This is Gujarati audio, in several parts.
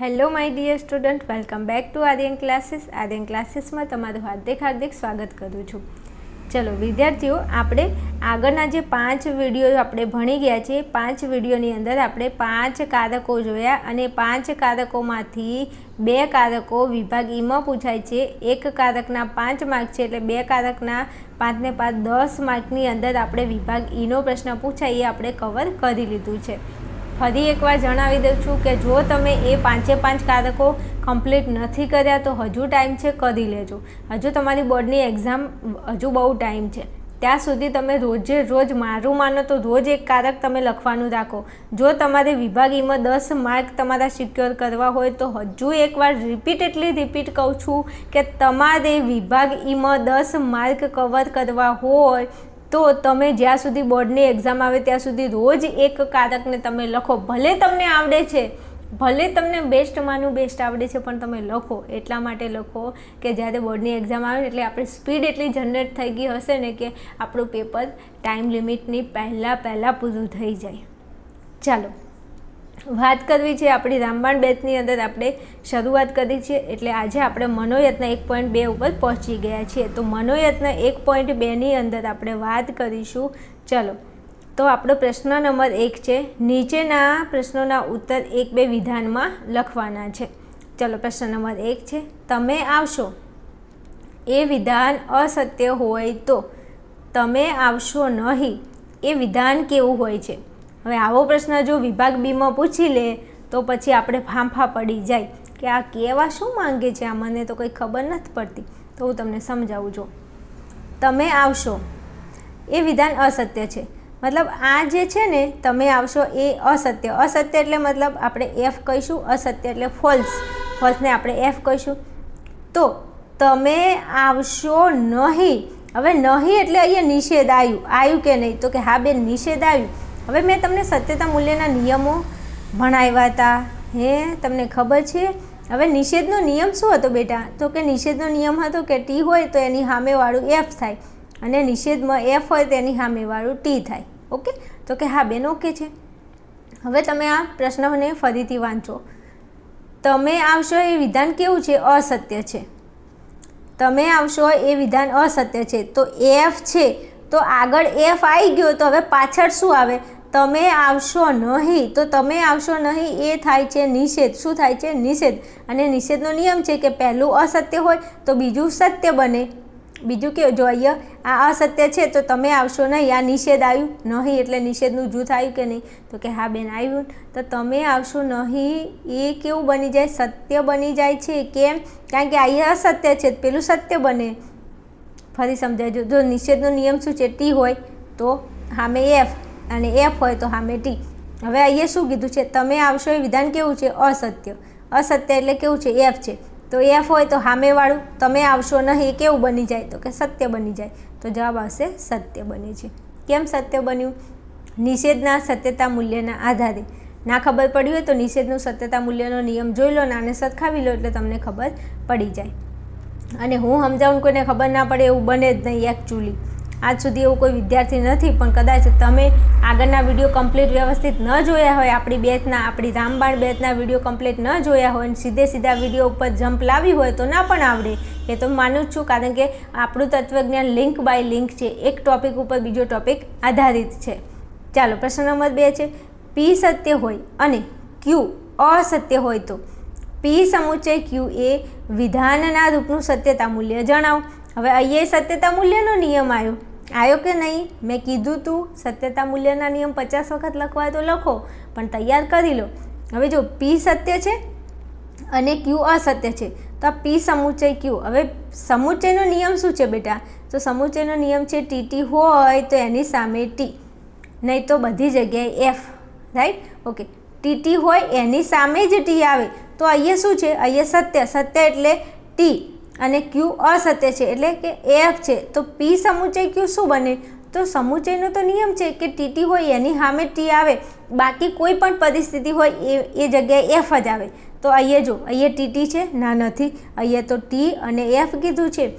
Hello my dear student welcome back to Aryan classes Aryan ક્લાસીસમાં તમારું હાર્દિક હાર્દિક સ્વાગત કરું છું. ચલો, વિદ્યાર્થીઓ, આપણે આગળના જે પાંચ વીડિયો આપણે ભણી ગયા છે, પાંચ વિડીયોની અંદર આપણે પાંચ કારકો જોયા અને પાંચ કારકોમાંથી બે કારકો વિભાગ ઈમાં પૂછાય છે. એક કારકના પાંચ માર્ક છે એટલે બે કારકના પાંચને પાંચ દસ માર્કની અંદર આપણે વિભાગ ઈનો પ્રશ્ન પૂછાય, એ આપણે કવર કરી લીધું છે. ફરી એકવાર જણાવી દઉં છું કે જો તમે એ પાંચે પાંચ કારકો કમ્પ્લીટ નથી કર્યા, તો હજુ ટાઈમ છે, કરી લેજો. હજુ તમારી બોર્ડની એક્ઝામ હજુ બહુ ટાઈમ છે. ત્યાં સુધી તમે રોજે રોજ મારું માનો તો રોજ એક કારક તમે લખવાનું રાખો. જો તમારે વિભાગ ઈમાં દસ માર્ક તમારા સિક્યોર કરવા હોય, તો હજુ એકવાર રિપીટેડલી રિપીટ કહું છું કે તમારે વિભાગ ઈમાં દસ માર્ક કવર કરવા હોય તો તમે જ્યાં સુધી બોર્ડની એક્ઝામ આવે ત્યાં સુધી રોજ એક કારકને તમે લખો. ભલે તમને આવડે છે, ભલે તમને બેસ્ટમાંનું બેસ્ટ આવડે છે, પણ તમે લખો. એટલા માટે લખો કે જ્યારે બોર્ડની એક્ઝામ આવે એટલે આપણી સ્પીડ એટલી જનરેટ થઈ ગઈ હશે ને કે આપણું પેપર ટાઈમ લિમિટની પહેલાં પહેલાં પૂરું થઈ જાય. ચાલો. વાત કરવી છે આપણી રામબાણ બેચની અંદર આપણે શરૂઆત કરી છે, એટલે આજે આપણે મનોયત્ન એક પોઈન્ટ બે ઉપર પહોંચી ગયા છીએ. તો મનોયત્ન એક પોઈન્ટ બેની અંદર આપણે વાત કરીશું. ચલો, તો આપણો પ્રશ્ન નંબર એક છે, નીચેના પ્રશ્નોના ઉત્તર એક બે વિધાનમાં લખવાના છે. ચલો, પ્રશ્ન નંબર એક છે, તમે આવશો. એ વિધાન અસત્ય હોય તો તમે આવશો નહીં. એ વિધાન કેવું હોય છે? હવે આવો પ્રશ્ન જો વિભાગ બીમાં પૂછી લે, તો પછી આપણે ફાંફા પડી જાય. કે આ કેવા શું માંગે છે? આ મને તો કંઈ ખબર નથી પડતી. તો હું તમને સમજાવું છું તમે આવશો. એ વિધાન અસત્ય છે. મતલબ આ જે છે ને, તમે આવશો એ અસત્ય. અસત્ય એટલે મતલબ આપણે એફ કહીશું, અસત્ય એટલે ફોલ્સ ફોલ્સને આપણે એફ કહીશું. તો તમે આવશો નહીં. હવે નહીં એટલે અહીંયા નિષેધ આવ્યું. આવ્યું કે નહીં? તો કે હા બેન, નિષેધ આવ્યું. હવે મેં તમને સત્યતા મૂલ્યના નિયમો ભણાવ્યા હતા. હે, તમને ખબર છે? હવે નિષેધનો નિયમ શું હતો બેટા? તો કે નિષેધનો નિયમ હતો કે ટી હોય તો એની સામેવાળું એફ થાય અને નિષેધમાં એફ હોય તો એની સામેવાળું ટી થાય. ઓકે? તો કે હા, બેન, ઓકે છે. હવે તમે આ પ્રશ્નને ફરીથી વાંચો. તમે આવશો એ વિધાન કેવું છે? અસત્ય છે. તમે આવશો એ વિધાન અસત્ય છે. તો એફ છે. તો આગળ એફ આવી ગયો તો હવે પાછળ શું આવે? તમે આવશો નહીં, તો તમે આવશો નહીં, એ થાય છે નિષેધ. શું થાય છે? નિષેધ. અને નિષેધનો નિયમ છે કે પહેલું અસત્ય હોય, તો બીજું સત્ય બને. બીજું કે જો અહીંયા આ અસત્ય છે, તો તમે આવશો નહીં, આ નિષેધ આવ્યું. નહીં, એટલે નિષેધનું જૂથ આવ્યું કે નહીં? તો કે હા બેન, આવ્યું. તો તમે આવશો નહીં, એ કેવું બની જાય? સત્ય બની જાય છે કેમ? કારણ કે અહીંયા અસત્ય છે, પેલું સત્ય બને. ફરી સમજાવજો. જો નિષેધનો નિયમ શું છે? ટી હોય, તો હા, મેં એફ. અને એફ હોય તો સામે ટી. હવે અહીંયા શું કીધું છે? તમે આવશો એ વિધાન કેવું છે? અસત્ય. અસત્ય એટલે કેવું છે? એફ છે. તો એફ હોય તો સામેવાળું. તમે આવશો નહીં, એ કેવું બની જાય? તો કે સત્ય બની જાય. તો જવાબ આવશે સત્ય બને છે. કેમ સત્ય બન્યું? નિષેધના સત્યતા મૂલ્યના આધારે. ના ખબર પડી હોય તો નિષેધનું સત્યતા મૂલ્યનો નિયમ જોઈ લો ને સરખાવી લો એટલે તમને ખબર પડી જાય. અને હું સમજાવું કોઈને ખબર ના પડે એવું બને જ નહીં એકચ્યુઅલી આજ સુધી એવું કોઈ વિદ્યાર્થી નથી, પણ કદાચ તમે આગળના વીડિયો કમ્પ્લીટ વ્યવસ્થિત ન જોયા હોય, આપણી બેચના, આપણી રામબાણ બેચના વીડિયો કમ્પ્લીટ ન જોયા હોય અને સીધે સીધા વીડિયો ઉપર જમ્પ લાવી હોય તો ના પણ આવડે. એ તો માનું જ છું, કારણ કે આપણું તત્વજ્ઞાન લિંક બાય લિંક છે, એક ટોપિક ઉપર બીજો ટોપિક આધારિત છે. ચાલો, પ્રશ્ન નંબર બે છે પી સત્ય હોય અને ક્યુ અસત્ય હોય તો? પી સમુચય ક્યુ એ વિધાનના રૂપનું સત્યતા મૂલ્ય જણાવો. હવે અહીંયા સત્યતા મૂલ્યનો નિયમ આવ્યો. આવ્યો કે નહીં? મેં કીધું તું, સત્યતા મૂલ્યના નિયમ પચાસ વખત લખવા તો લખો, પણ તૈયાર કરી લો. હવે જો પી સત્ય છે અને ક્યુ અસત્ય છે, તો આ પી સમુચય ક્યુ હવે સમુચયનો નિયમ શું છે બેટા? તો સમુચયનો નિયમ છે ટીટી હોય તો એની સામે ટી નહીં તો બધી જગ્યાએ એફ રાઈટ ઓકે ટીટી હોય એની સામે જ ટી આવે. તો અહીંયા શું છે? અહીંયા સત્ય. સત્ય એટલે ટી અને ક્યુ અસત્ય છે એટલે કે એફ છે. તો પી સમુચય ક્યુ શું બને? તો સમુચયનો તો નિયમ છે કે ટીટી હોય એની સામે ટી આવે. બાકી કોઈ પણ પરિસ્થિતિ હોય એ એ જગ્યાએ એફ જ આવે. તો અહીંયા જો, અહીંયા ટીટી છે, ના નથી. અહીંયા તો ટી અને એફ કીધું છે.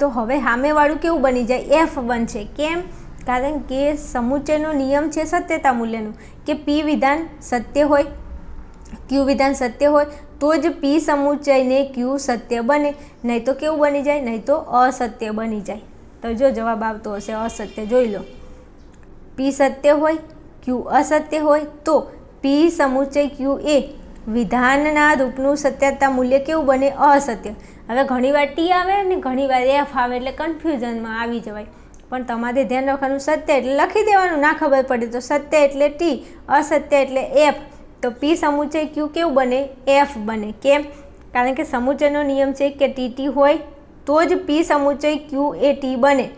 તો હવે સામેવાળું કેવું બની જાય? એફ બનશે કેમ? કારણ કે સમુચયનો નિયમ છે સત્યતા મૂલ્યનું. કે પી વિધાન સત્ય હોય ક્યુ વિધાન સત્ય હોય, તો જ પી સમુચ્ચયને ક્યુ સત્ય બને. નહીં તો કેવું બની જાય? નહીં તો અસત્ય બની જાય. તો જો જવાબ આવતો હશે, અસત્ય જોઈ લો. પી સત્ય હોય, ક્યુ અસત્ય હોય, તો પી સમુચ્ચય ક્યુ એ. વિધાનના રૂપનું સત્યતા મૂલ્ય કેવું બને? અસત્ય. હવે ઘણીવાર ટી આવે અને ઘણીવાર એફ આવે એટલે કન્ફ્યુઝનમાં આવી જવાય. પણ તમારે ધ્યાન રાખવાનું સત્ય એટલે લખી દેવાનું. ના ખબર પડે તો સત્ય એટલે ટી, અસત્ય એટલે એફ. તો પી સમુચય ક્યુ કેવું બને? એફ બને. કેમ? કારણ કે સમુચયનો નિયમ છે કે ટી ટી હોય તો જ પી સમુચય ક્યુ એ ટી બને.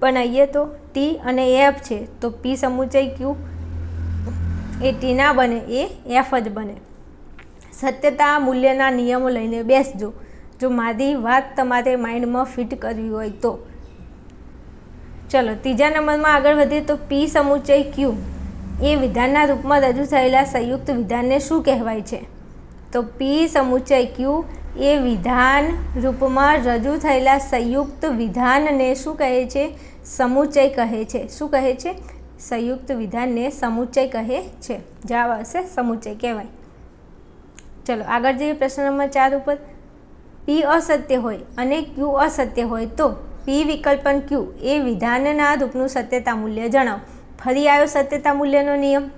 પણ અહીંયા તો ટી અને એફ છે. તો પી સમુચય ક્યુ એ ટી ના બને. એ એફ જ બને. સત્યતા મૂલ્યના નિયમો લઈને બેસજો. જો મારી વાત તમારે માઇન્ડમાં ફિટ કરવી હોય તો. ચલો, ત્રીજા નંબરમાં આગળ વધીએ તો પી સમુચય ક્યુ એ વિધાનના રૂપમાં રજૂ થયેલા સંયુક્ત વિધાનને શું કહેવાય છે? તો પી સમુચ્ચય ક્યુ એ વિધાન રૂપમાં રજૂ થયેલા સંયુક્ત વિધાનને શું કહે છે? સમુચ્ચય કહે છે. શું કહે છે? સંયુક્ત વિધાનને સમુચ્ચય કહે છે. જવાબ આવશે સમુચ્ચય કહેવાય. ચલો, આગળ જઈએ પ્રશ્ન નંબર ચાર ઉપર. પી અસત્ય હોય અને ક્યુ અસત્ય હોય તો પી વિકલ્પન ક્યુ એ વિધાનના રૂપનું સત્યતા મૂલ્ય જણાવો. ફરી આવ્યો સત્યતા મૂલ્યનો નિયમ?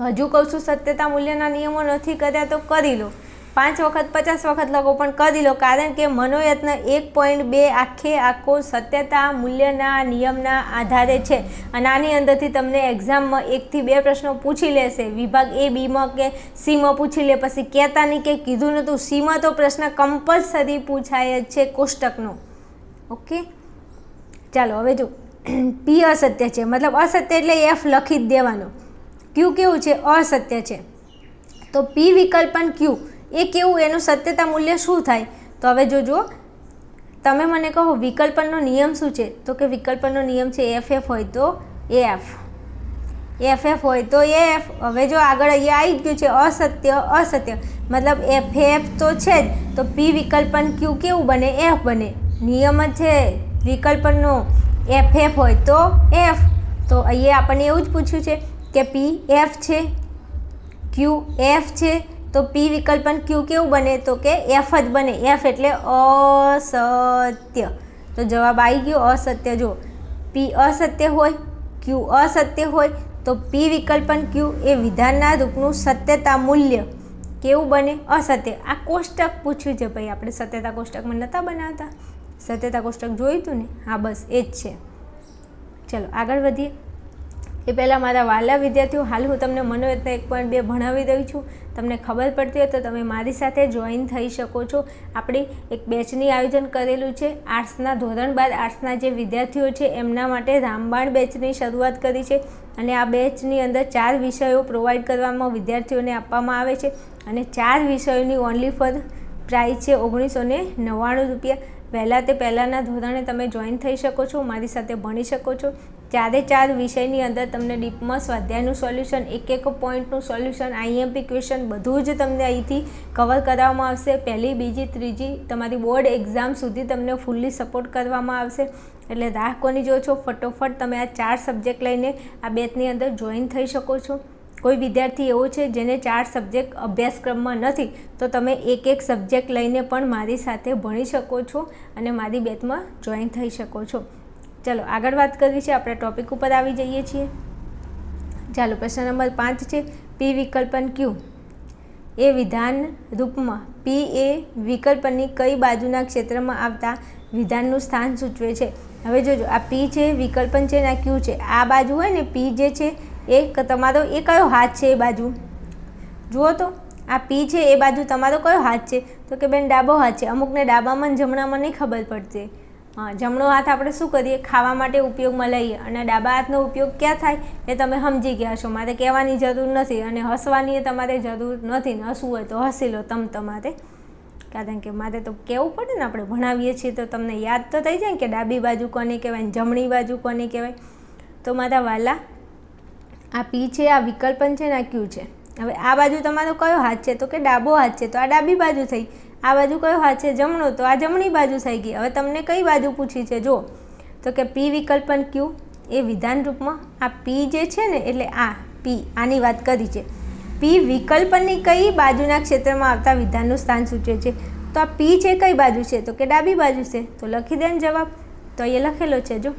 હજુ કહું છું, સત્યતા મૂલ્યના નિયમો નથી કર્યા તો કરી લો. પાંચ વખત, પચાસ વખત લખો, પણ કરી લો, કારણ કે મનોયત્ન એક પોઈન્ટ બે આખે આખો સત્યતા મૂલ્યના નિયમના આધારે છે. અને આની અંદરથી તમને એક્ઝામમાં એકથી બે પ્રશ્નો પૂછી લેશે. વિભાગ એ બીમાં કે સીમાં પૂછી લે, પછી કહેતા નહીં કે કીધું નહોતું. સીમાં તો પ્રશ્ન કમ્પલસરી પૂછાય જ છે કોષ્ટકનો. ઓકે ચાલો, હવે જો. પી અસત્ય છે. મતલબ અસત્ય એટલે એફ લખી જ દેવાનું. ક્યુ કેવું છે? અસત્ય છે. તો પી વિકલ્પન ક્યુ એ કેવું? એનું સત્યતા મૂલ્ય શું થાય? તો હવે જોજો. તમે મને કહો, વિકલ્પનનો નિયમ શું છે? તો કે વિકલ્પનનો નિયમ છે એફ એફ હોય તો એફ એફ એફ હોય તો એફ હવે જો આગળ અહીંયા આવી ગયું છે અસત્ય અસત્ય. મતલબ એફ એફ તો છે જ. તો પી વિકલ્પન ક્યુ કેવું બને? એફ બને. નિયમ જ છે વિકલ્પનનો. એફ એફ હોય તો એફ તો અહીંયા આપણને એવું જ પૂછ્યું છે કે પી એફ છે ક્યુ એફ છે, તો પી વિકલ્પન ક્યુ કેવું બને? તો કે એફ જ બને. એફ એટલે અસત્ય. તો જવાબ આવી ગયો અસત્ય. જો પી અસત્ય હોય ક્યુ અસત્ય હોય, તો પી વિકલ્પન ક્યુ એ વિધાનના રૂપનું સત્યતા મૂલ્ય કેવું બને? અસત્ય. આ કોષ્ટક પૂછ્યું છે ભાઈ. આપણે સત્યતા કોષ્ટકમાં નહોતા બનાવતા. સત્યતા કોષ્ટક જોયું હતું ને? હા, બસ, એ જ છે. ચલો, આગળ વધીએ. એ પહેલાં મારા વાલા વિદ્યાર્થીઓ, હાલ હું તમને મનોરત્ન એક પોઈન્ટ બે ભણાવી દઉં છું. તમને ખબર પડતી હોય તો તમે મારી સાથે જોઈન થઈ શકો છો. આપણી એક બેચની આયોજન કરેલું છે. આર્ટ્સના ધોરણ બાદ આર્ટ્સના જે વિદ્યાર્થીઓ છે, એમના માટે રામબાણ બેચની શરૂઆત કરી છે. અને આ બેચની અંદર ચાર વિષયો પ્રોવાઈડ કરવામાં વિદ્યાર્થીઓને આપવામાં આવે છે. અને ચાર વિષયોની ઓનલી ફોર પ્રાઇસ છે ઓગણીસો ને નવ્વાણું રૂપિયા. પહેલાં તે પહેલાંના ધોરણે તમે જોઈન થઈ શકો છો, મારી સાથે ભણી શકો છો. ચારે ચાર વિષયની અંદર તમને ડીપમાં સ્વાધ્યાયનું સોલ્યુશન એક એક પોઈન્ટનું સોલ્યુશન આઈએમપી ક્વેશ્ચન બધું જ તમને અહીંથી કવર કરવામાં આવશે. પહેલી, બીજી, ત્રીજી તમારી બોર્ડ એક્ઝામ સુધી તમને ફૂલ્લી સપોર્ટ કરવામાં આવશે. એટલે રાહ કોની જો છો? ફટોફટ તમે આ ચાર સબ્જેક્ટ લઈને આ બેચની અંદર જોઈન થઈ શકો છો. કોઈ વિદ્યાર્થી એવો છે જેને ચાર સબ્જેક્ટ અભ્યાસક્રમમાં નથી, તો તમે એક એક સબ્જેક્ટ લઈને પણ મારી સાથે ભણી શકો છો અને મારી બેચમાં જોઈન થઈ શકો છો. ચાલો, આગળ વાત કરવી છે, આપણે ટોપિક ઉપર આવી જઈએ છીએ. ચાલો, પ્રશ્ન નંબર પાંચ છે પી વિકલ્પન ક્યુ એ વિધાન રૂપમાં પી એ વિકલ્પની કઈ બાજુના ક્ષેત્રમાં આવતા વિધાનનું સ્થાન સૂચવે છે? હવે જોજો, આ પી છે, વિકલ્પન છે ને આ ક્યુ છે. આ બાજુ હોય ને પી જે છે એ તમારો એ કયો હાથ છે એ બાજુ? જુઓ તો, આ પી છે એ બાજુ તમારો કયો હાથ છે? તો કે બેન ડાબો હાથ છે. અમુકને ડાબામાં જમણામાં નહીં ખબર પડતી. હા જમણો હાથ આપણે શું કરીએ? ખાવા માટે ઉપયોગમાં લઈએ. અને ડાબા હાથનો ઉપયોગ ક્યાં થાય? એ તમે સમજી ગયા છો. મારે કહેવાની જરૂર નથી અને હસવાની એ તમારે જરૂર નથી. ને હસવું હોય તો હસી લો તમ તમારે. કારણ કે મારે તો કહેવું પડે ને આપણે ભણાવીએ છીએ તો તમને યાદ તો થઈ જાય કે ડાબી બાજુ કોને કહેવાય જમણી બાજુ કોને કહેવાય? તો મારા વાલા આ પી છે, આ વિકલ્પન છે ને આ ક્યુ છે. હવે આ બાજુ તમારો કયો હાથ છે? તો કે ડાબો હાથ છે. તો આ ડાબી બાજુ થઈ. આ બાજુ કયો હાથ છે? જમણો. તો આ જમણી બાજુ થઈ ગઈ. હવે તમને કઈ બાજુ પૂછી છે? જો તો કે પી વિકલ્પન ક્યુ. એ વિધાન રૂપમાં આ પી જે છે ને, એટલે આ પી, આની વાત કરી છે. પી વિકલ્પની કઈ બાજુના ક્ષેત્રમાં આવતા વિધાનનું સ્થાન સૂચવે છે? તો આ પી છે કઈ બાજુ છે? તો કે ડાબી બાજુ છે. તો લખી દે જવાબ. તો અહીંયા લખેલો છે, જો.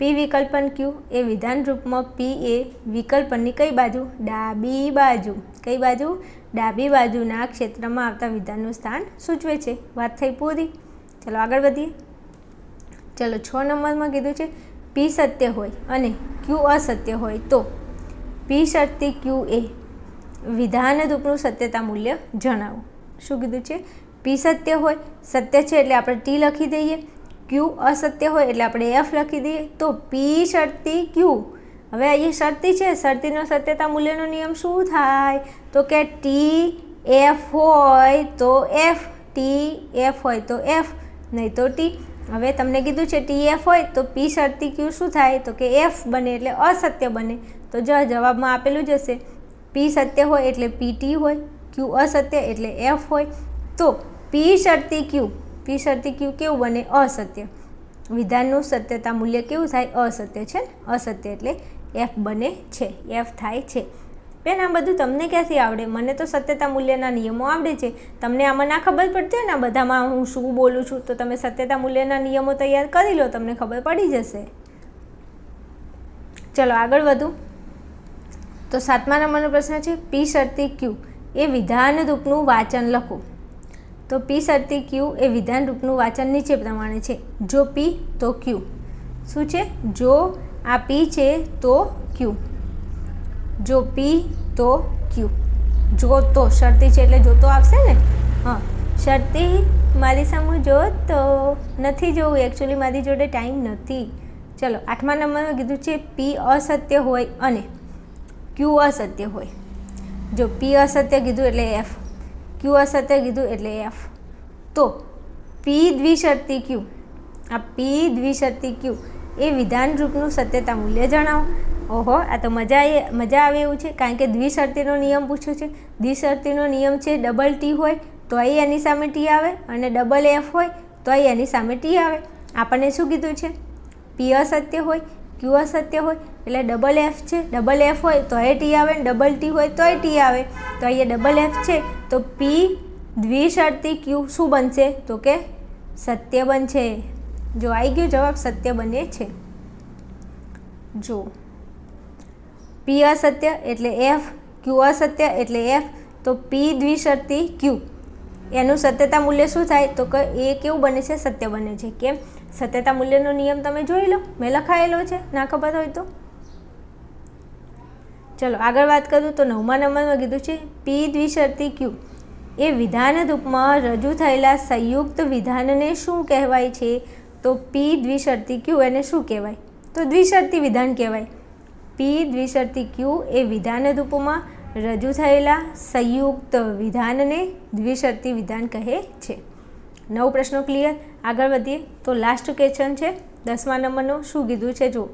પી વિકલ્પન ક્યુ એ વિધાન રૂપમાં પી એ વિકલ્પનની કઈ બાજુ? ડાબી બાજુ. કઈ બાજુ? ડાબી બાજુના ક્ષેત્રમાં આવતા વિધાનનું સ્થાન સૂચવે છે. વાત થઈ પૂરી? ચલો આગળ વધીએ. ચલો છ નંબરમાં કીધું છે પી સત્ય હોય અને ક્યુ અસત્ય હોય તો પી શરતી ક્યુ એ વિધાન રૂપનું સત્યતા મૂલ્ય જણાવો. શું કીધું છે? પી સત્ય હોય. સત્ય છે એટલે આપણે ટી લખી દઈએ. ક્યુ અસત્ય હોય એટલે આપણે એફ લખી દઈએ તો પી શરતી ક્યુ હવે અહીં શરતી છે, શરતીનો સત્યતા મૂલ્યનો નિયમ શું થાય? તો કે ટી એફ હોય તો એફ ટી એફ હોય તો એફ નહીં તો ટી હવે તમને કીધું છે ટી એફ હોય તો પી શરતી ક્યુ શું થાય? તો કે એફ બને એટલે અસત્ય બને. તો જ જવાબમાં આપેલું જ હશે પી સત્ય હોય એટલે પી ટી હોય ક્યુ અસત્ય એટલે એફ હોય. તો પી શરતી ક્યુ પી શરતી ક્યુ કેવું બને? અસત્ય. વિધાનનું સત્યતા મૂલ્ય કેવું થાય? અસત્ય છે. અસત્ય એટલે એફ બને છે. એફ થાય છે. બેન, આ બધું તમને ક્યાંથી આવડે? મને તો સત્યતા મૂલ્યના નિયમો આવડે છે. તમને આમાં ના ખબર પડતી હોય ને બધામાં હું શું બોલું છું, તો તમે સત્યતા મૂલ્યના નિયમો તૈયાર કરી લો, તમને ખબર પડી જશે. ચલો, આગળ વધું. તો સાતમા નંબરનો પ્રશ્ન છે પી શરતી ક્યુ? એ વિધાન રૂપનું વાચન લખો. તો પી શરતી ક્યુ એ વિધાન રૂપનું વાચન નીચે પ્રમાણે છે. જો પી તો ક્યુ શું છે? જો આ પી છે, તો ક્યુ જો પી તો ક્યુ જો તો, શરતી છે એટલે જોતો આવશે ને? હા. શરતી મારી સામે જો તો નથી જોવું. એકચ્યુઅલી મારી જોડે ટાઈમ નથી. ચલો, આઠમા નંબરમાં કીધું છે પી અસત્ય હોય અને ક્યુ અસત્ય હોય. જો પી અસત્ય કીધું એટલે એફ ક્યુ અસત્ય કીધું એટલે એફ તો પી દ્વિશર્તી ક્યુ આ પી દ્વિશર્તી ક્યુ એ વિધાન રૂપનું સત્યતા મૂલ્ય જણાવો. ઓહો, આ તો મજા એ મજા આવે એવું છે. કારણ કે દ્વિશર્તીનો નિયમ પૂછ્યો છે. દ્વિશર્તીનો નિયમ છે ડબલ ટી હોય તો અહીં એની સામે ટી આવે અને ડબલ એફ હોય તો અહીં એની સામે ટી આવે. આપણને શું કીધું છે? પી અસત્ય હોય ક્યુ અસત્ય હોય એટલે ડબલ એફ છે. ડબલ એફ હોય તો એ ટી આવે ડબલ ટી હોય તોય ટી આવે. તો અહીંયા ડબલ એફ છે. તો પી દ્વિશર્તી ક્યુ શું બનશે? તો કે સત્ય બનશે. જો આવી ગયો જવાબ સત્ય બને છે. જો પી અસત્ય એટલે એફ ક્યુ અસત્ય એટલે એફ તો પી દ્વિશર્તી ક્યુ એનું સત્યતા મૂલ્ય શું થાય? તો કે એ કેવું બને છે? સત્ય બને છે. કેમ? સત્યતા મૂલ્યનો નિયમ તમે જોઈ લો. મેં લખાયેલો છે. ના ખબર હોય તો. ચલો, આગળ વાત કરું તો નવમા નંબરમાં કીધું છે પી દ્વિશર્તી ક્યુ? એ વિધાન રૂપમાં રજૂ થયેલા સંયુક્ત વિધાનને શું કહેવાય છે? તો પી દ્વિશર્તી ક્યુ એને શું કહેવાય? તો દ્વિશર્તી વિધાન કહેવાય. પી દ્વિશર્તી ક્યુ એ વિધાન રૂપમાં રજૂ થયેલા સંયુક્ત વિધાનને દ્વિશર્તી વિધાન કહે છે. નવ પ્રશ્નો ક્લિયર આગળ વધીએ. તો લાસ્ટ ક્વેશ્ચન છે. દસમા નંબરનું શું કીધું છે? જો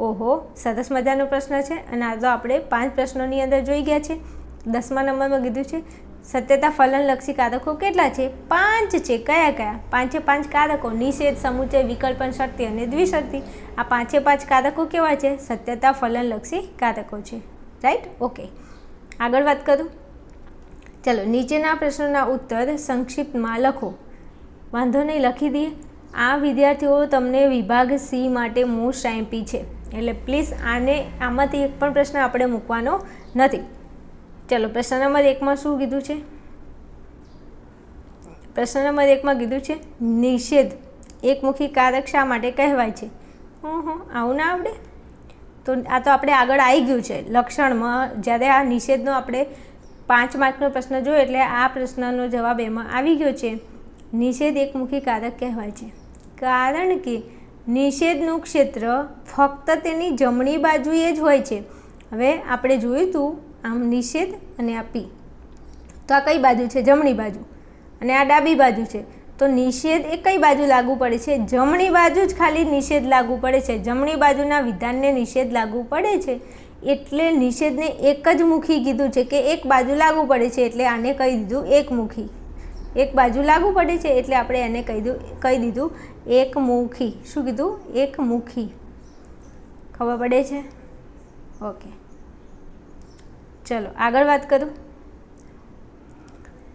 ઓહો, સરસ મજાનો પ્રશ્ન છે. અને આ તો આપણે પાંચ પ્રશ્નોની અંદર જોઈ ગયા છે. દસમા નંબરમાં કીધું છે, સત્યતા ફલનલક્ષી કારકો કેટલા છે? પાંચ છે. કયા કયા? પાંચે પાંચ કારકો. નિષેધ, સમુચય વિકલ્પન શક્તિ અને દ્વિશક્તિ. આ પાંચે પાંચ કારકો કેવા છે? સત્યતા ફલનલક્ષી કારકો છે. રાઈટ? ઓકે. આગળ વાત કરું. ચલો, નીચેના પ્રશ્નોના ઉત્તર સંક્ષિપ્તમાં લખો. વાંધો નહીં, લખી દઈએ. આ વિદ્યાર્થીઓ તમને વિભાગ સી માટે મોસ્ટ આઈમ્પી છે. એટલે પ્લીઝ આને, આમાંથી એક પણ પ્રશ્ન આપણે મૂકવાનો નથી. ચલો, પ્રશ્ન નંબર એકમાં શું કીધું છે? પ્રશ્ન નંબર એકમાં કીધું છે, નિષેધ એકમુખી કારક શા માટે કહેવાય છે? હં આવું ના આવડે? તો આ તો આપણે આગળ આવી ગયું છે. લક્ષણમાં જ્યારે આ નિષેધનો આપણે પાંચ માર્કનો પ્રશ્ન જોયો, એટલે આ પ્રશ્નનો જવાબ એમાં આવી ગયો છે. નિષેધ એકમુખી કારક કહેવાય છે. કારણ કે નિષેધનું ક્ષેત્ર ફક્ત તેની જમણી બાજુએ જ હોય છે. હવે આપણે જોયું હતું આમ નિષેધ અને આ પી. તો આ કઈ બાજુ છે? જમણી બાજુ. અને આ ડાબી બાજુ છે. તો નિષેધ એ કઈ બાજુ લાગુ પડે છે? જમણી બાજુ જ ખાલી નિષેધ લાગુ પડે છે. જમણી બાજુના વિધાનને નિષેધ લાગુ પડે છે. એટલે નિષેધને એક જ મુખી કીધું છે કે એક બાજુ લાગુ પડે છે. એટલે આને કહી દીધું એકમુખી. એક બાજુ લાગુ પડે છે એટલે આપણે એને કહી દઉં કહી દીધું એકમુખી શું કીધું? એકમુખી ખબર પડે છે? ઓકે ચલો, આગળ વાત કરું.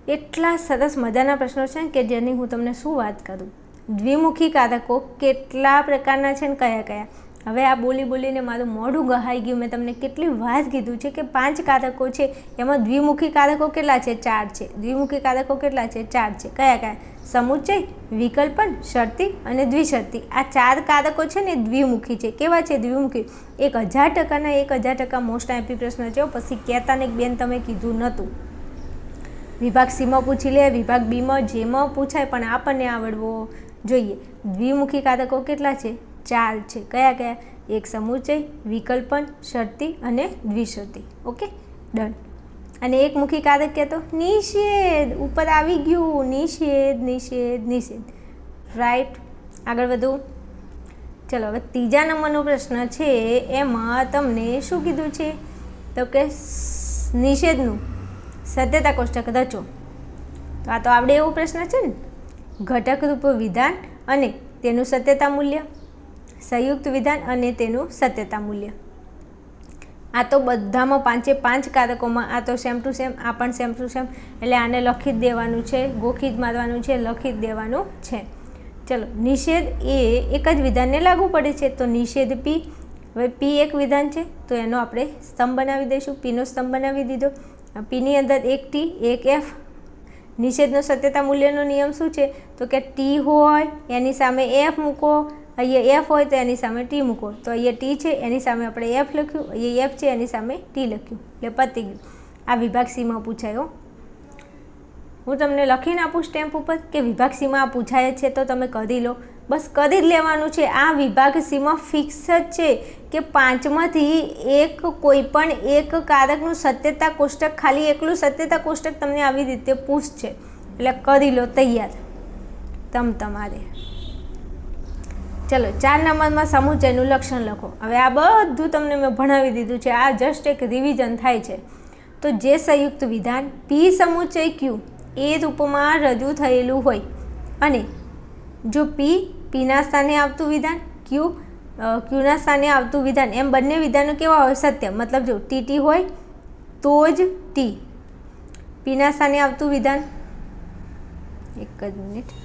એટલા સરસ મજાના પ્રશ્નો છે કે જેની હું તમને શું વાત કરું. દ્વિમુખી કારકો કેટલા પ્રકારના છે ને કયા કયા? હવે આ બોલી બોલીને મારું મોઢું ગહાઈ ગયું. મેં તમને કેટલી વાત કીધું છે કે પાંચ કારકો છે. એમાં દ્વિમુખી કારકો કેટલા છે? ચાર છે. દ્વિમુખી કારકો કેટલા છે? ચાર છે. કયા કયા? સમુચય વિકલ્પન, શરતી અને દ્વિશરતી. આ ચાર કારકો છે ને દ્વિમુખી છે. કેવા છે દ્વિમુખી? એક હજાર ટકાના, એક હજાર ટકા મોસ્ટ આઈપી પ્રશ્ન છે પછી કહેતા ને બેન, તમે કીધું નહોતું. વિભાગ સીમાં પૂછી લે, વિભાગ બીમાં જેમાં પૂછાય પણ આપણને આવડવો જોઈએ. દ્વિમુખી કારકો કેટલા છે? ચાર છે. કયા કયા? એક સમુચય વિકલ્પન, શરતી અને દ્વિશરતી. ઓકે? ડન અને એક મુખી કારક કહેતો, નિષેધ. ઉપર આવી ગયું. નિષેધ નિષેધ નિષેધ. રાઈટ આગળ વધુ. ચલો, હવે ત્રીજા નંબરનો પ્રશ્ન છે. એમાં તમને શું કીધું છે? તો કે નિષેધનું સત્યતા કોષ્ટક રચો. તો આ તો આવડે એવો પ્રશ્ન છે ને. ઘટક રૂપ વિધાન અને તેનું સત્યતા મૂલ્ય. સંયુક્ત વિધાન અને તેનું સત્યતા મૂલ્ય. આ તો બધામાં પાંચે પાંચ કારકોમાં આ તો સેમ ટુ સેમ આ પણ સેમ ટુ સેમ એટલે આને લખી જ દેવાનું છે, ગોખી જ મારવાનું છે, લખી જ દેવાનું છે. ચલો, નિષેધ એ એક જ વિધાનને લાગુ પડે છે. તો નિષેધ પી, હવે પી એક વિધાન છે. તો એનો આપણે સ્તંભ બનાવી દઈશું. પીનો સ્તંભ બનાવી દીધો. પીની અંદર એક ટી, એક એફ. નિષેધનો સત્યતા મૂલ્યનો નિયમ શું છે? તો કે ટી હોય, એની સામે એફ મૂકો અહીંયા એફ હોય તો એની સામે ટી મૂકો. તો અહીંયા ટી છે, એની સામે આપણે એફ લખ્યું. અહીંયા એફ છે, એની સામે ટી લખ્યું. એટલે પતી ગયું. આ વિભાગ સીમાં પૂછાયો. હું તમને લખીને આપું સ્ટેમ્પ ઉપર કે વિભાગ સીમાં આ પૂછાય છે તો તમે કરી લો. બસ કરી જ લેવાનું છે. આ વિભાગ સીમાં ફિક્સ જ છે કે પાંચમાંથી એક કોઈ પણ એક કારકનું સત્યતા કોષ્ટક ખાલી એકલું સત્યતા કોષ્ટક તમને આવી રીતે પૂછશે. એટલે કરી લો, તૈયાર. તમ તમારે. ચલો ચાર નંબરમાં સમુચયનું લક્ષણ લખો. હવે આ બધું તમને મેં ભણાવી દીધું છે. આ જસ્ટ એક રિવિઝન થાય છે. તો જે સંયુક્ત વિધાન પી સમુચય ક્યુ એ રૂપમાં રજૂ થયેલું હોય. અને જો પી પીના સ્થાને આવતું વિધાન ક્યુ ક્યુના સ્થાને આવતું વિધાન, એમ બંને વિધાનો કેવા હોય? સત્ય. મતલબ જો ટી ટી હોય, તો જ ટી પીના સ્થાને આવતું વિધાન. એક જ મિનિટ.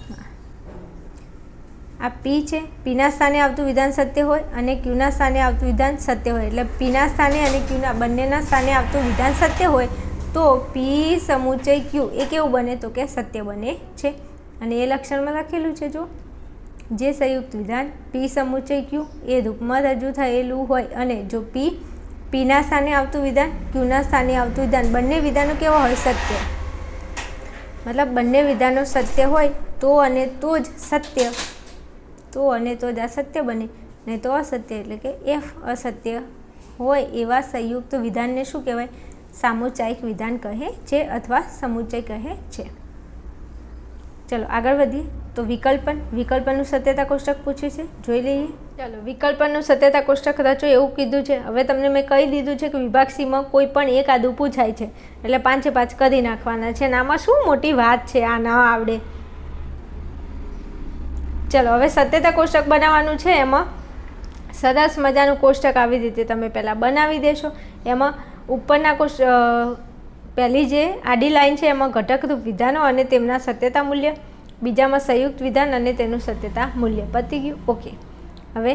આ પી છે. પીના સ્થાને આવતું વિધાન સત્ય હોય અને ક્યુના સ્થાને આવતું વિધાન સત્ય હોય. એટલે પીના સ્થાને અને ક્યુના, બંનેના સ્થાને આવતું વિધાન સત્ય હોય તો પી સમુચય ક્યુ, એ કેવું બને તો કે સત્ય બને છે. અને એ લક્ષણમાં લખેલું છે જો જે સંયુક્ત વિધાન, પી સમુચય ક્યુ, એ રૂપમાં રજૂ થયેલું હોય અને જો પી પીના સ્થાને આવતું વિધાન, ક્યુના સ્થાને આવતું વિધાન, બંને વિધાનો કેવા હોય? સત્ય. મતલબ બંને વિધાનો સત્ય હોય તો અને તો જ સત્ય તો અને તો જ અસત્ય બને. નહીં તો અસત્ય એટલે કે એફ અસત્ય હોય એવા સંયુક્ત વિધાનને શું કહેવાય? સામુચાયિક વિધાન કહે છે અથવા સમુચય કહે છે. ચલો, આગળ વધીએ. તો વિકલ્પન. વિકલ્પનનું સત્યતા કોષ્ટક પૂછ્યું છે. જોઈ લઈએ. ચાલો, વિકલ્પનનું સત્યતા કોષ્ટક રચો એવું કીધું છે. હવે તમને મેં કહી દીધું છે કે વિભાગ સીમાં કોઈ પણ એક આદું પૂછાય છે. એટલે પાંચે પાંચ કરી નાખવાના છે. ને આમાં શું મોટી વાત છે? આ ના આવડે. ચલો, હવે સત્યતા કોષ્ટક બનાવવાનું છે એમાં. સરસ મજાનું કોષ્ટક આવી રીતે તમે પહેલાં બનાવી દેશો. એમાં ઉપરના કોષ પહેલી જે આડી લાઈન છે એમાં ઘટકરૂપ વિધાનો અને તેમના સત્યતા મૂલ્ય, બીજામાં સંયુક્ત વિધાન અને તેનું સત્યતા મૂલ્ય પતી ગયું. ઓકે. હવે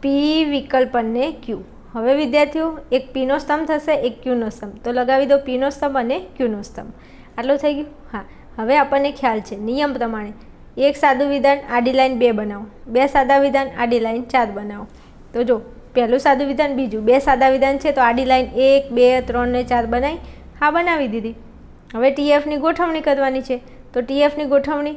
પી વિકલ્પનને ક્યુ હવે વિદ્યાર્થીઓ, એક પીનો સ્તંભ થશે, એક ક્યુનો સ્તંભ. તો લગાવી દો પીનો સ્તંભ અને ક્યુનો સ્તંભ. આટલું થઈ ગયું? હા. હવે આપણને ખ્યાલ છે. નિયમ પ્રમાણે એક સાદું વિધાન, આડી લાઈન બે બનાવો. બે સાદા વિધાન, આડી લાઈન ચાર બનાવો. તો જો, પહેલું સાદું વિધાન, બીજું. બે સાદા વિધાન છે તો આડી લાઈન એક, બે, ત્રણ ને ચાર બનાવી હા, બનાવી દીધી. હવે ટીએફની ગોઠવણી કરવાની છે. તો ટીએફની ગોઠવણી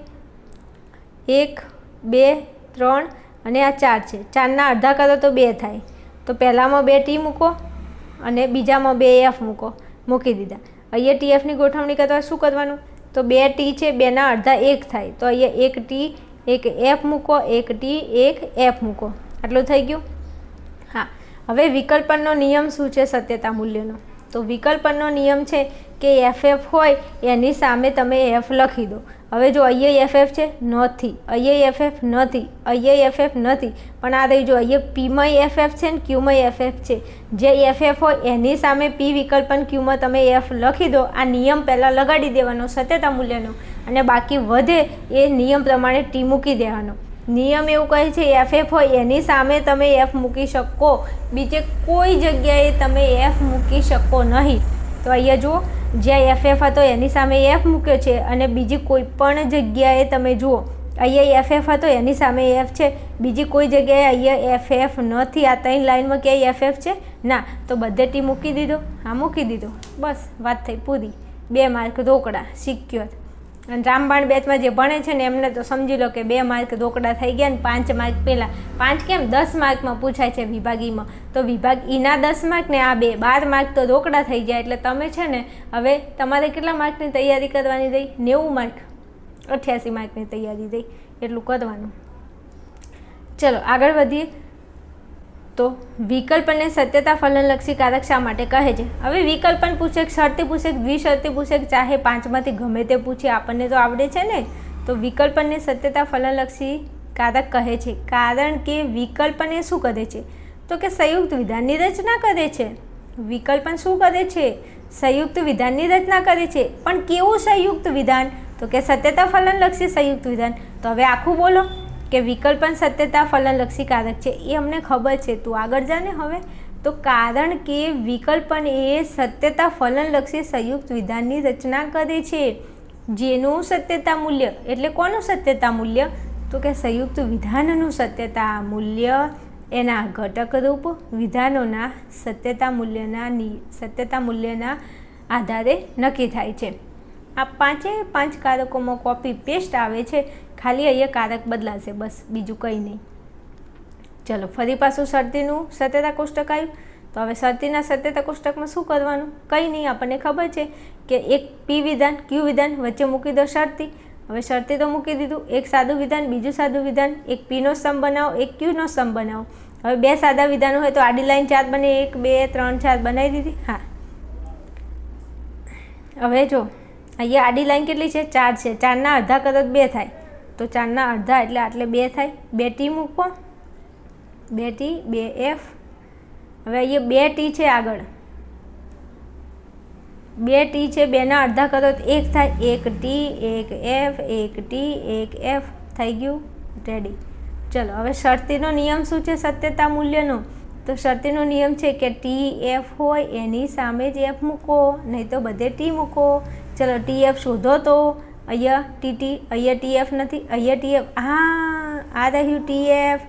એક, બે, ત્રણ અને આ ચાર છે. ચારના અડધા કરો તો બે થાય. તો પહેલાંમાં બે ટી મૂકો અને બીજામાં બે એફ મૂકો. મૂકી દીધા. અહીંયા ટીએફની ગોઠવણી કરવા શું કરવાનું? તો બે ટી છે, બેના અડધા એક થાય. તો અહીંયા એક ટી, એક એફ મૂકો, એક ટી, એક એફ મૂકો. આટલું થઈ ગયું? હા. હવે વિકલ્પનનો નિયમ શું છે સત્યતા મૂલ્યનો? તો વિકલ્પનનો નિયમ છે કે એફ એફ હોય, એની સામે તમે એફ લખી દો. હવે જો અહીંયા એફએફ છે, નથી. અહીંયા એફએફ નથી. અહીંયા એફએફ નથી. પણ આ રહી જો અહીંયા પીમાં એફએફ છે ને ક્યુમાં એફએફ છે. જે એફએફ હોય એની સામે પી વિકલ્પન ક્યુમાં તમે એફ લખી દો. આ નિયમ પહેલાં લગાડી દેવાનો સત્યતા મૂલ્યનો. અને બાકી વધે એ નિયમ પ્રમાણે ટી મૂકી દેવાનો. નિયમ એવું કહે છે એફએફ હોય એની સામે તમે એફ મૂકી શકો. બીજે કોઈ જગ્યાએ તમે એફ મૂકી શકો નહીં. તો અહીંયા જુઓ જ્યાં એફ એફ હતો, એની સામે એફ મૂક્યો છે અને બીજી કોઈ પણ જગ્યાએ તમે જુઓ, અહીંયા એફએફ હતો, એની સામે એફ છે. બીજી કોઈ જગ્યાએ અહીંયા એફએફ નથી. આ ત્રણ લાઇનમાં ક્યાંય એફએફ છે? ના. તો બધે ટી મૂકી દીધો. હા, મૂકી દીધો. બસ, વાત થઈ પૂરી. બે માર્ક રોકડા સિક્યોર. અને રામબાણ બેચમાં જે ભણે છે ને, એમને તો સમજી લો કે બે માર્ક રોકડા થઈ ગયા ને પાંચ માર્ક પહેલાં પાંચ કેમ? દસ માર્કમાં પૂછાય છે વિભાગીમાં. તો વિભાગ ઈના દસ માર્ક ને આ બે. બાર માર્ક તો રોકડા થઈ જાય. એટલે તમે છે ને, હવે તમારે કેટલા માર્કની તૈયારી કરવાની રહી? નેવું માર્ક. અઠ્યાસી માર્કની તૈયારી રહી. એટલું કરવાનું. ચલો, આગળ વધીએ. તો વિકલ્પને સત્યતા ફલનલક્ષી કારક શા માટે કહે છે? હવે વિકલ્પન પૂછે, શરતી પૂછે દ્વિશરતી પૂછે, ચાહે પાંચમાંથી ગમે તે પૂછે, આપણને તો આવડે છે ને તો વિકલ્પને સત્યતા ફલનલક્ષી કારક કહે છે. કારણ કે વિકલ્પને શું કરે છે? તો કે સંયુક્ત વિધાનની રચના કરે છે. વિકલ્પન શું કરે છે? સંયુક્ત વિધાનની રચના કરે છે. પણ કેવું સંયુક્ત વિધાન? તો કે સત્યતા ફલનલક્ષી સંયુક્ત વિધાન. તો હવે આખું બોલો. કે વિકલ્પન સત્યતા ફલનલક્ષી કારક છે, એ અમને ખબર છે. તું આગળ જાને હવે. તો કારણ કે વિકલ્પન એ સત્યતા ફલનલક્ષી સંયુક્ત વિધાનની રચના કરે છે. જેનું સત્યતા મૂલ્ય? એટલે કોનું સત્યતા મૂલ્ય? તો કે સંયુક્ત વિધાનનું સત્યતા મૂલ્ય એના ઘટક રૂપ વિધાનોના સત્યતા મૂલ્યના સત્યતા મૂલ્યના આધારે નક્કી થાય છે. આ પાંચે પાંચ કારકોમાં કોપી પેસ્ટ આવે છે. ખાલી અહીંયા કારક બદલાશે, બસ, બીજું કંઈ નહીં. ચલો, ફરી પાછું શરતીનું સત્યતા કોષ્ટક આવ્યું. તો હવે શરતીના સત્યતા કોષ્ટકમાં શું કરવાનું? કંઈ નહીં, આપણને ખબર છે કે એક પી વિધાન, ક્યુ વિધાન વચ્ચે મૂકી દો શરતી. હવે શરતી તો મૂકી દીધું. એક સાદું વિધાન, બીજું સાદું વિધાન. એક પીનો સ્તંભ બનાવો, એક ક્યુનો સ્તંભ બનાવો. હવે બે સાદા વિધાનો હોય તો આડી લાઈન ચાર બને, એક, બે, ત્રણ ચાર બનાવી દીધી. હા. હવે જો, અહીંયા આડી લાઈન કેટલી છે? ચાર છે. ચારના અડધા કરત બે થાય. તો ચારના અડધા એટલે આટલે બે થાય. બે ટી મૂકો. બે ટી, બે એફ. હવે અહીંયા બે ટી છે આગળ. બે ટી છે, બેના અડધા કરો તો એક થાય. એક ટી, એક એફ, એક ટી, એક એફ. થઈ ગયું? રેડી ચલો, હવે શરતીનો નિયમ શું છે? સત્યતા મૂલ્યનો. તો શરતીનો નિયમ છે કે ટી, એફ હોય, એની સામે જ એફ મૂકો. નહીં તો બધે ટી મૂકો. ચલો, ટી, એફ શોધો તો. અહીંયા ટી ટી અહીંયા ટી, એફ નથી અહીંયા ટી, એફ. હા, આ રહ્યું ટી, એફ.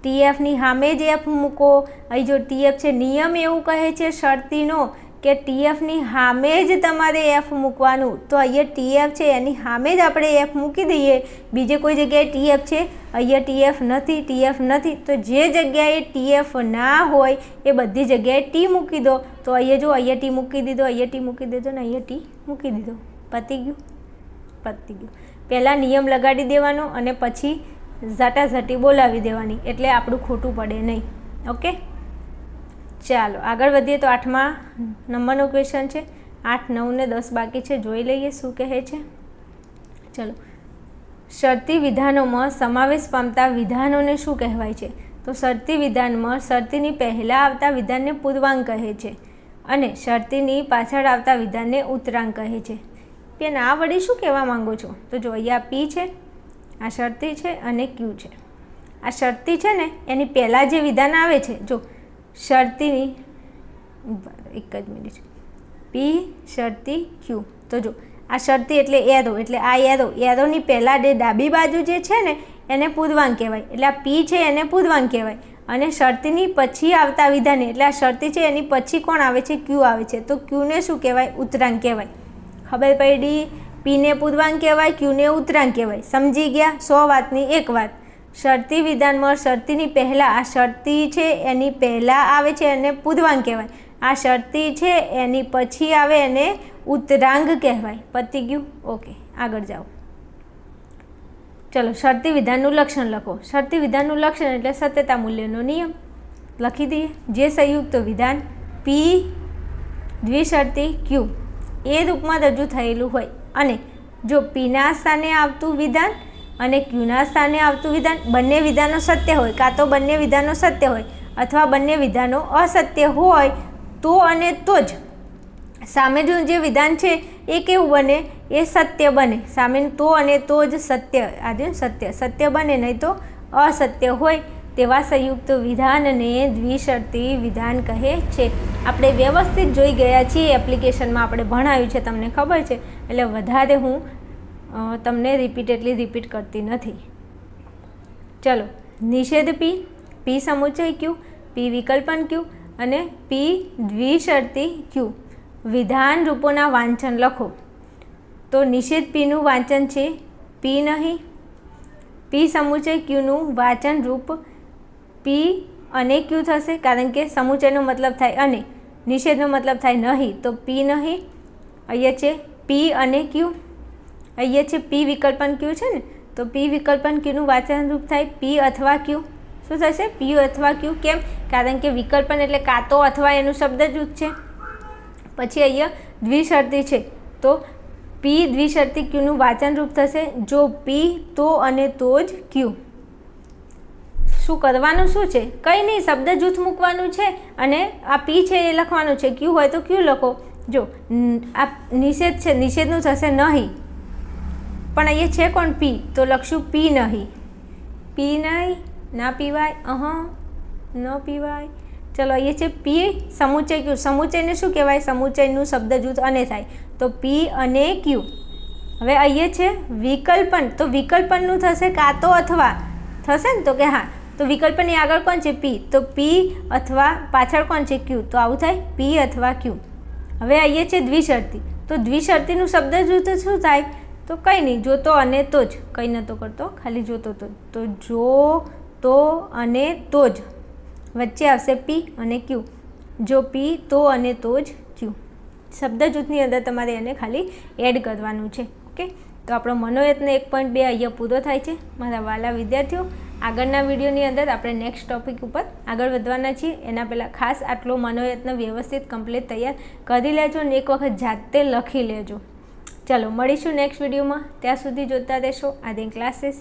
ટી એફની સામે જ એફ મૂકો. અહીં જો ટી, એફ છે, નિયમ એવું કહે છે શરતીનો કે ટીએફની સામે જ તમારે એફ મૂકવાનું. તો અહીંયા ટીએફ છે, એની સામે જ આપણે એફ મૂકી દઈએ. બીજે કોઈ જગ્યાએ ટીએફ છે અહીંયા ટીએફ નથી ટીએફ નથી. તો જે જગ્યાએ ટીએફ ના હોય, એ બધી જગ્યાએ ટી મૂકી દો. તો અહીંયા જો અહીંયા ટી મૂકી દીધો અહીંયા ટી મૂકી દીધો ને અહીંયા ટી મૂકી દીધો. પતી ગયું? પતી ગયું. પહેલાં નિયમ લગાડી દેવાનો અને પછી ઝાટાઝાટી બોલાવી દેવાની. એટલે આપણું ખોટું પડે નહીં. ઓકે? ચાલો, આગળ વધીએ તો આઠમા નંબરનો ક્વેશ્ચન છે. આઠ, નવ ને દસ બાકી છે. જોઈ લઈએ શું કહે છે. ચલો. શરતી વિધાનોમાં સમાવેશ પામતા વિધાનોને શું કહેવાય છે? તો શરતી વિધાનમાં શરતીની પહેલાં આવતા વિધાનને પૂર્વાંગ કહે છે અને શરતીની પાછળ આવતા વિધાનને ઉત્તરાંગ કહે છે. બેન ના વડે શું કહેવા માંગો છો? તો જો અહીંયા પી છે, આ શરતી છે અને ક્યુ છે. આ શરતી છે ને, એની પહેલાં જે વિધાન આવે છે, જો શરતીની, એક જ મિનિટ પી શરતી ક્યુ તો જો, આ શરતી એટલે એરો, એટલે આ એરો, એરોની પહેલાં જે ડાબી બાજુ જે છે ને, એને પૂર્વાંગ કહેવાય. એટલે આ પી છે, એને પૂર્વાંગ કહેવાય. અને શરતીની પછી આવતા વિધાને, એટલે આ શરતી છે, એની પછી કોણ આવે છે? ક્યુ આવે છે. તો ક્યુને શું કહેવાય? ઉત્તરાંગ કહેવાય. ખબર પડી? પીને પૂર્વાંક કહેવાય, ક્યુને ઉત્તરાંગ કહેવાય? સમજી ગયા? સો વાતની એક વાત. શરતી વિધાનમાં શરતીની પહેલાં. આ શરતી છે, એની પહેલાં આવે છે, એને પૂર્વાંક કહેવાય. આ શરતી છે, એની પછી આવે એને ઉત્તરાંગ કહેવાય. પતી ગયું? ઓકે. આગળ જાઓ. ચલો, શરતી વિધાનનું લક્ષણ લખો. શરતી વિધાનનું લક્ષણ એટલે સત્યતા મૂલ્યનો નિયમ. લખી દઈએ. જે સંયુક્ત વિધાન, પી દ્વિશરતી ક્યુ. એ રૂપમાં રજૂ થયેલું હોય. અને જો પીના સ્થાને આવતું વિધાન અને ક્યુના સ્થાને આવતું વિધાન બંને વિધાનો સત્ય હોય, કાં તો બંને વિધાનો સત્ય હોય અથવા બંને વિધાનો અસત્ય હોય, તો અને તો જ. સામેનું જે વિધાન છે, એ કેવું બને? એ સત્ય બને. સામેનું તો અને તો જ સત્ય આજે સત્ય સત્ય બને, નહીં તો અસત્ય હોય. તેવા સંયુક્ત વિધાનને દ્વિશર્તી વિધાન કહે છે. આપણે વ્યવસ્થિત જોઈ ગયા છીએ, એપ્લિકેશનમાં આપણે ભણાવ્યું છે, તમને ખબર છે. એટલે વધારે હું તમને રિપીટેડલી રિપીટ કરતી નથી. ચલો, નિષેધ પી પી સમુચય ક્યુ પી વિકલ્પન ક્યુ અને પી દ્વિશરતી ક્યુ વિધાન રૂપોના વાંચન લખો. તો નિષેધ પીનું વાંચન છે પી નહીં. પી સમુચય ક્યુનું વાચન રૂપ પી અને ક્યુ થશે? કારણ કે સમુચયનો મતલબ થાય અને નિષેધનો મતલબ થાય નહીં. તો પી નહીં. અહીંયા છે પી અને ક્યુ. અહીંયા છે પી વિકલ્પન ક્યુ છે ને? તો પી વિકલ્પન ક્યુનું વાંચન રૂપ થાય પી અથવા ક્યુ. શું થશે? પી અથવા ક્યુ. કેમ? કારણ કે વિકલ્પન એટલે કાં તો અથવા એનું શબ્દ જૂથ છે. પછી અહીંયા દ્વિશર્તી છે. તો પી દ્વિશર્તી ક્યુનું વાચનરૂપ થશે. જો પી તો અને તો જ ક્યુ. શું કરવાનું શું છે? કંઈ નહીં, શબ્દ જૂથ મૂકવાનું છે અને આ પી છે એ લખવાનું છે. ક્યુ હોય તો ક્યુ લખો. જો આ નિષેધ છે, નિષેધનું થશે નહીં. પણ અહીંયા છે કોણ પી? તો લખશું પી નહીં. પી નહીં, ના પીવાય, અહ, ન પીવાય. ચલો, અહીંયા છે પી સમુચય ક્યુ. સમુચયને શું કહેવાય? સમુચયનું શબ્દ જૂથ અને થાય. તો પી અને ક્યુ. હવે અહીંયા છે વિકલ્પન. તો વિકલ્પનનું થશે કાં તો અથવા? થશે ને તો કે હા. તો વિકલ્પની આગળ કોણ છે? પી તો પી અથવા પાછળ કોણ છે? ક્યુ તો આવું થાય? પી અથવા ક્યુ હવે અહીંયા છે દ્વિશર્તી. તો દ્વિશર્તીનું શબ્દ જૂથ શું થાય? તો કંઈ નહીં. જોતો અને તો જ. કંઈ નહોતો કરતો. ખાલી જોતો તો. તો જો તો અને તો જ. વચ્ચે આવશે પી અને ક્યુ જો પી તો અને તો જ ક્યુ શબ્દ જૂથની અંદર તમારે એને ખાલી એડ કરવાનું છે. ઓકે તો આપણો મનોયત્ન એક પોઈન્ટ બે અહીંયા પૂરો થાય છે. મારા વાલા વિદ્યાર્થીઓ આગળના વિડીયોની અંદર આપણે નેક્સ્ટ ટોપિક ઉપર આગળ વધવાના છીએ. એના પહેલાં ખાસ આટલો મનોયત્ન વ્યવસ્થિત કમ્પ્લીટ તૈયાર કરી લેજો અને એક વખત જાતે લખી લેજો. ચાલો, મળીશું નેક્સ્ટ વિડીયોમાં. ત્યાં સુધી જોતા રહેશો. આદિન ક્લાસીસ